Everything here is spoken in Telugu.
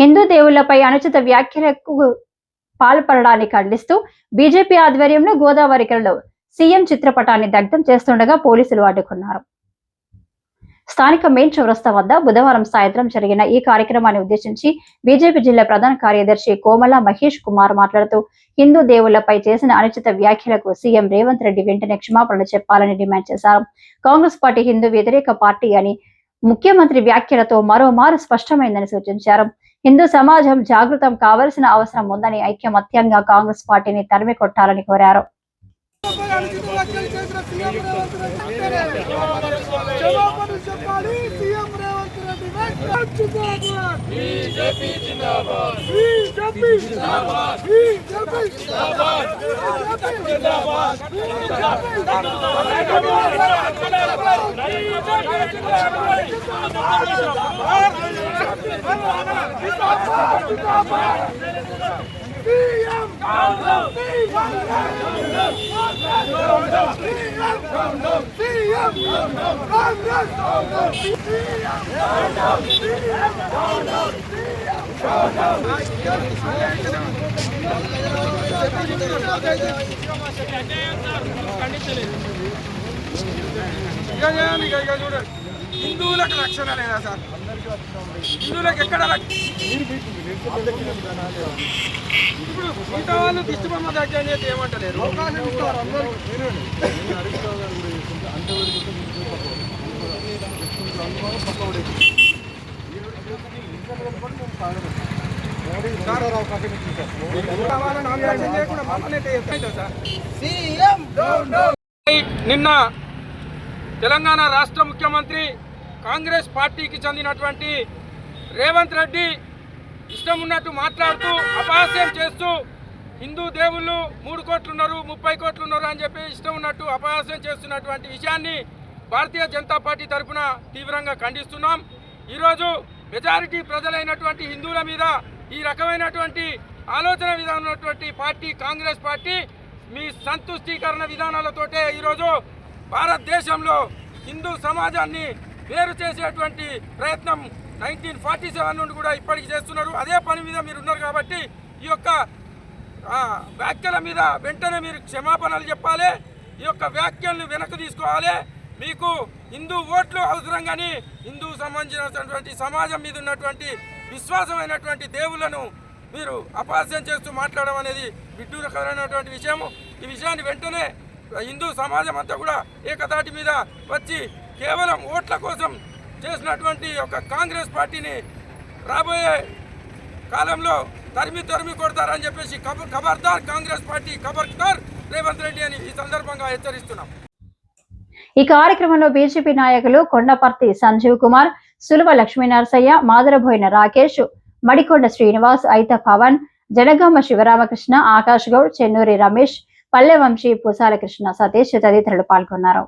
హిందూ దేవుళ్ళపై అనుచిత వ్యాఖ్యలకు పాల్పడడానికి ఖండిస్తూ బీజేపీ ఆధ్వర్యంలో గోదావరికలలో సీఎం చిత్రపటాన్ని దగ్ధం చేస్తుండగా పోలీసులు అడ్డుకున్నారు. స్థానిక మెయిన్ చౌరస్తా వద్ద బుధవారం సాయంత్రం జరిగిన ఈ కార్యక్రమాన్ని ఉద్దేశించి బీజేపీ జిల్లా ప్రధాన కార్యదర్శి కోమల మహేష్ కుమార్ మాట్లాడుతూ హిందూ దేవుళ్ళపై చేసిన అనుచిత వ్యాఖ్యలకు సీఎం రేవంత్ రెడ్డి వెంటనే క్షమాపణలు చెప్పాలని డిమాండ్ చేశారు. కాంగ్రెస్ పార్టీ హిందూ వ్యతిరేక పార్టీ అని ముఖ్యమంత్రి వ్యాఖ్యలతో మరోమారు స్పష్టమైందని సూచించారు. హిందూ సమాజం జాగృతం కావాల్సిన అవసరం ఉందని ఐక్యమత్యంగా కాంగ్రెస్ పార్టీని తరిమి కొట్టాలని కోరారు. అనుచిత వ్యాఖ్యలు చేసిన సీఎం రేవంత్ రెడ్డి వెంటనే క్షమాపణ చెప్పాలి సీఎం రేవంత్ రెడ్డి వెంటనే బీజేపీ జిందాబాద్ బీజేపీ జిందాబాద్ బీజేపీ జిందాబాద్ బీజేపీ జిందాబాద్ సీఎం సీఎం కాంగ్రెస్ హిందువులకు రక్షణ లేదా సార్ హిందువులకు ఎక్కడ ఇప్పుడు మిగతా వాళ్ళు దిష్టి బొమ్మ దగ్గర అనేది ఏమంటలేరు. నిన్న తెలంగాణ రాష్ట్ర ముఖ్యమంత్రి కాంగ్రెస్ పార్టీకి చెందినటువంటి రేవంత్ రెడ్డి ఇష్టం ఉన్నట్టు మాట్లాడుతూ అపహాస్యం చేస్తూ హిందూ దేవుళ్ళు మూడు కోట్లున్నారు ముప్పై కోట్లున్నారు అని చెప్పి ఇష్టం ఉన్నట్టు అపహాస్యం చేస్తున్నటువంటి విషయాన్ని భారతీయ జనతా పార్టీ తరఫున తీవ్రంగా ఖండిస్తున్నాం. ఈరోజు మెజారిటీ ప్రజలైనటువంటి హిందువుల మీద ఈ రకమైనటువంటి ఆలోచన విధానం ఉన్నటువంటి పార్టీ కాంగ్రెస్ పార్టీ మీ సంతుష్టీకరణ విధానాలతోటే ఈరోజు భారతదేశంలో హిందూ సమాజాన్ని వేరు చేసేటువంటి ప్రయత్నం నైన్టీన్ ఫార్టీ సెవెన్ నుండి కూడా ఇప్పటికి చేస్తున్నారు. అదే పని మీద మీరు ఉన్నారు కాబట్టి ఈ యొక్క వ్యాఖ్యల మీద వెంటనే మీరు క్షమాపణలు చెప్పాలి. ఈ యొక్క వ్యాఖ్యలను వెనక్కి తీసుకోవాలి. మీకు హిందూ ఓట్లు అవసరం కానీ హిందూ సంబంధించినటువంటి సమాజం మీద ఉన్నటువంటి విశ్వాసమైనటువంటి దేవులను మీరు అపహాస్యం చేస్తూ మాట్లాడడం అనేది విడ్డూరకరమైనటువంటి విషయము. ఈ విషయాన్ని వెంటనే హిందూ సమాజం అంతా కూడా ఏకతాటి మీద వచ్చి కేవలం ఓట్ల కోసం చేసినటువంటి ఒక కాంగ్రెస్ పార్టీని రాబోయే కాలంలో తరిమి తరిమి కొడతారని చెప్పేసి కబర్ ఖబర్దార్ కాంగ్రెస్ పార్టీ ఖబర్దార్ రేవంత్ రెడ్డి అని ఈ సందర్భంగా హెచ్చరిస్తున్నాం. ఈ కార్యక్రమంలో బీజేపీ నాయకులు కొండపర్తి సంజీవ్ కుమార్ సులువ లక్ష్మీనరసయ్య మాదరబోయిన రాకేష్ మడికొండ శ్రీనివాస్ ఐత పవన్ జనగామ శివరామకృష్ణ ఆకాష్ గౌడ్ చెన్నూరి రమేష్ పల్లె వంశీ పూసాల కృష్ణ సతీష్ తదితరులు పాల్గొన్నారు.